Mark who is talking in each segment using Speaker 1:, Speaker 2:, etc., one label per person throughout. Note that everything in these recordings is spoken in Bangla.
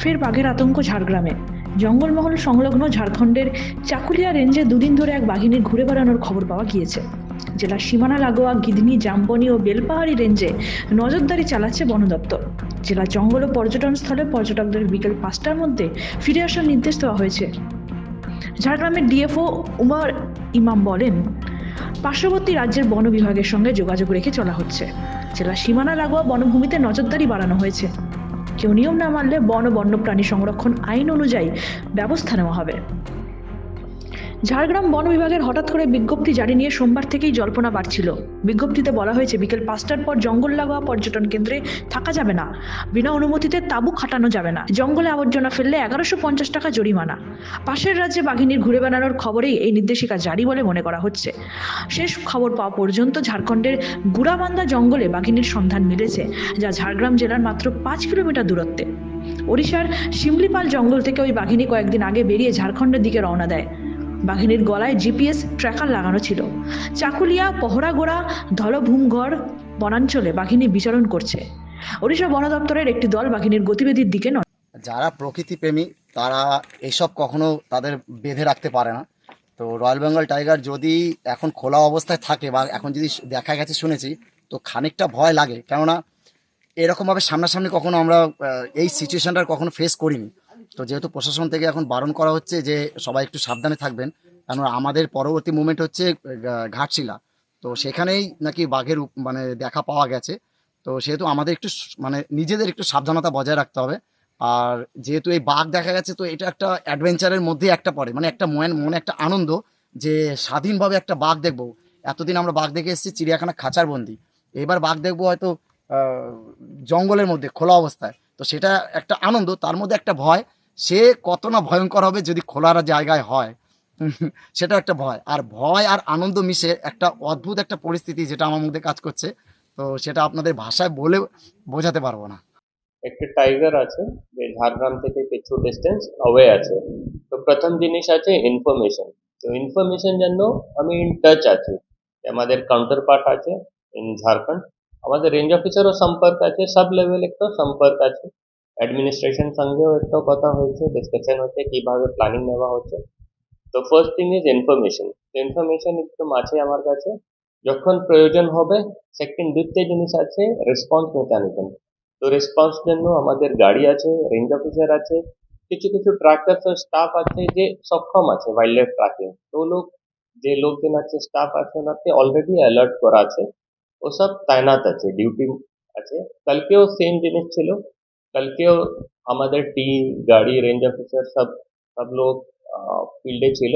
Speaker 1: ফের বাঘের আতঙ্ক ঝাড়গ্রামে। জঙ্গলমহল সংলগ্ন ঝাড়খণ্ডের চাকুলিয়া রেঞ্জে দুদিন ধরে এক বাঘিনীর ঘুরে বেড়ানোর খবর পাওয়া গিয়েছে। জেলার সীমানা লাগোয়া গিদনি, জাম্বনি ও বেলপাহাড়ি রেঞ্জে নজরদারি চালাচ্ছে বন দপ্তর। জেলা জঙ্গল ও পর্যটন স্থলে পর্যটকদের বিকেল পাঁচটার মধ্যে ফিরে আসার নির্দেশ দেওয়া হয়েছে। ঝাড়গ্রামের ডিএফও উমার ইমাম বলেন, পার্শ্ববর্তী রাজ্যের বন বিভাগের সঙ্গে যোগাযোগ রেখে চলা হচ্ছে। জেলার সীমানা লাগোয়া বনভূমিতে নজরদারি বাড়ানো হয়েছে। কেউ নিয়ম না মানলে বন বন্যপ্রাণী সংরক্ষণ আইন অনুযায়ী ব্যবস্থা নেওয়া হবে। ঝাড়গ্রাম বন বিভাগের হঠাৎ করে বিজ্ঞপ্তি জারি নিয়ে সোমবার থেকেই জল্পনা বাড়ছিল। বিজ্ঞপ্তিতে বলা হয়েছে, বিকেল পাঁচটার পর জঙ্গল লাগোয়া পর্যটন কেন্দ্রে থাকা যাবে না। বিনা অনুমতিতে তাঁবু খাটানো যাবে না। জঙ্গলে আবর্জনা ফেললে এগারোশো পঞ্চাশ টাকা জরিমানা। পাশের রাজ্যে বাঘিনীর ঘুরে বেড়ানোর খবরেই এই নির্দেশিকা জারি বলে মনে করা হচ্ছে। শেষ খবর পাওয়া পর্যন্ত ঝাড়খণ্ডের গুড়াবান্দা জঙ্গলে বাঘিনীর সন্ধান মিলেছে, যা ঝাড়গ্রাম জেলার মাত্র পাঁচ কিলোমিটার দূরত্বে। ওড়িশার শিমলিপাল জঙ্গল থেকে ওই বাঘিনী কয়েকদিন আগে বেরিয়ে ঝাড়খণ্ডের দিকে রওনা দেয়। বাঘিনীর গলায় জিপিএস ট্র্যাকার লাগানো ছিল। চাকুলিয়া, পহরাগোড়া, ধলভূমগড় বনাঞ্চলে বাঘিনী বিচরণ করছে। ওড়িশা বন দপ্তরের একটি দল বাঘিনীর গতিবিধির দিকে নজর
Speaker 2: যারা প্রকৃতিপ্রেমী, তারা এসব কখনো তাদের বেঁধে রাখতে পারে না। তো রয়্যাল বেঙ্গল টাইগার যদি এখন খোলা অবস্থায় থাকে বা এখন যদি দেখা গেছে শুনেছি, তো খানিকটা ভয় লাগে। কেননা, এরকমভাবে সামনাসামনি কখনো আমরা এই সিচুয়েশনটার কখনো ফেস করিনি। তো যেহেতু প্রশাসন থেকে এখন বারণ করা হচ্ছে যে সবাই একটু সাবধানে থাকবেন কারণ আমাদের পরবর্তী মুভমেন্ট হচ্ছে ঘাটশিলা। তো সেখানেই নাকি বাঘের মানে দেখা পাওয়া গেছে। তো সেহেতু আমাদের একটু মানে নিজেদের একটু সাবধানতা বজায় রাখতে হবে। আর যেহেতু এই বাঘ দেখা গেছে, তো এটা একটা অ্যাডভেঞ্চারের মধ্যে একটা পড়ে। মানে একটা মনে মনে একটা আনন্দ যে স্বাধীনভাবে একটা বাঘ দেখব। এতদিন আমরা বাঘ দেখে এসেছি, চিড়িয়াখানা খাঁচার বন্দি। এবার বাঘ দেখব হয়তো জঙ্গলের মধ্যে, খোলা অবস্থায়। তো সেটা একটা আনন্দ, তার মধ্যে একটা ভয়। সে কত না ভয়ঙ্কর হবে যদি খোলা জায়গায় হয়। সেটা একটা ভয়। আর ভয় আর আনন্দ মিশে একটা অদ্ভুত একটা পরিস্থিতি যেটা আমার মধ্যে কাজ করছে। তো সেটা আপনাদের ভাষায় বলে বোঝাতে পারব না।
Speaker 3: একটি টাইগার আছে, যে ঝাড়গ্রাম থেকে কিছু ডিস্টেন্স অওয়ে আছে। তো প্রথম জিনিস আছে ইনফরমেশন তো ইনফরমেশন জন্য আমি ইন টাচ আছি। আমাদের কাউন্টার পার্ট আছে ইন ঝাড়খণ্ড আমাদের রেঞ্জ অফিসারও সম্পর্ক আছে সব লেভেল একটা সম্পর্ক আছে। অ্যাডমিনিস্ট্রেশন সঙ্গেও একটা কথা হয়েছে ডিসকাশন হচ্ছে, কীভাবে প্ল্যানিং নেওয়া হচ্ছে। তো first thing is information information একটু আছে আমার কাছে। যখন প্রয়োজন হবে সেকেন্ড দ্বিতীয় জিনিস আছে রেসপন্স মেকানিজম তো রেসপন্স জন্য আমাদের গাড়ি আছে রেঞ্জ অফিসার আছে, কিছু কিছু ট্রাকার্স স্টাফ আছে যে সক্ষম আছে ওয়াইল্ড লাইফ ট্র্যাকিং তো লোক, যে লোকজন আছে স্টাফ আছে, ওনাকে অলরেডি অ্যালার্ট করা আছে। ওসব তাইনাত আছে ডিউটি আছে। কালকেও সেম জিনিস ছিল। কালকেও আমাদের টিম গাড়ি রেঞ্জ অফিসার সব সব লোক ফিল্ডে ছিল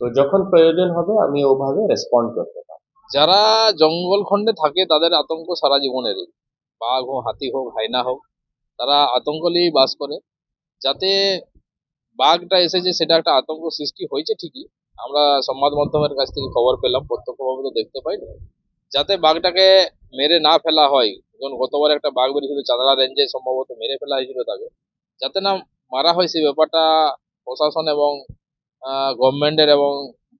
Speaker 3: তো যখন প্রয়োজন হবে আমি ওভাবে রেসপন্ড করতে পারব
Speaker 4: যারা জঙ্গল খণ্ডে থাকে তাদের আতঙ্ক সারা জীবনেরই বাঘ হোক হাতি হোক হাইনা হোক তারা আতঙ্ক নিয়েই বাস করে যাতে বাঘটা এসেছে সেটা একটা আতঙ্ক সৃষ্টি হয়েছে ঠিকই আমরা সংবাদ মাধ্যমের কাছ থেকে খবর পেলাম প্রত্যক্ষভাবে তো দেখতে পাইনি। যাতে বাঘটাকে মেরে না ফেলা হয় যেমন গতবার একটা বাঘ বেরিয়েছিল চাঁদড়া রেঞ্জে সম্ভবত মেরে ফেলা হয়েছিল তাকে। যাতে না মারা হয় সেই ব্যাপারটা প্রশাসন এবং গভর্নমেন্টের এবং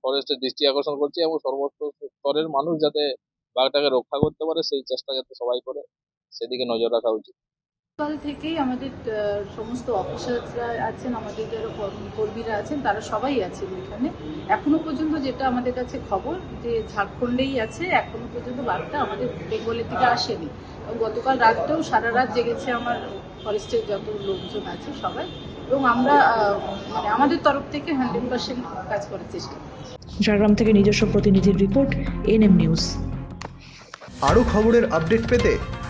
Speaker 4: ফরেস্টের দৃষ্টি আকর্ষণ করছে এবং সর্বোচ্চ স্তরের মানুষ যাতে বাঘটাকে রক্ষা করতে পারে, সেই চেষ্টা যাতে সবাই করে, সেদিকে নজর রাখা উচিত।
Speaker 5: সকাল থেকেই আমাদের সমস্ত অফিসাররা আছেন আমাদের যারা কর্ম- কর্মীরা আছেন তারা সবাই আছেন এখানে। এখনও পর্যন্ত যেটা আমাদের কাছে খবর যে ঝাড়খণ্ডেই আছে এখনও পর্যন্ত বাঘটা আমাদের বেঙ্গলের দিকে আসেনি। গতকাল রাতটাও সারা রাত জেগেছে আমার ফরেস্টের যত লোকজন আছে সবাই। এবং আমরা আহ, মানে আমাদের তরফ থেকে হান্ড্রেড পার্সেন্ট কাজ করার চেষ্টা করছি।
Speaker 1: ঝাড়গ্রাম থেকে নিজস্ব প্রতিনিধির রিপোর্ট এনএম নিউজ।
Speaker 6: আরও খবরের আপডেট পেতে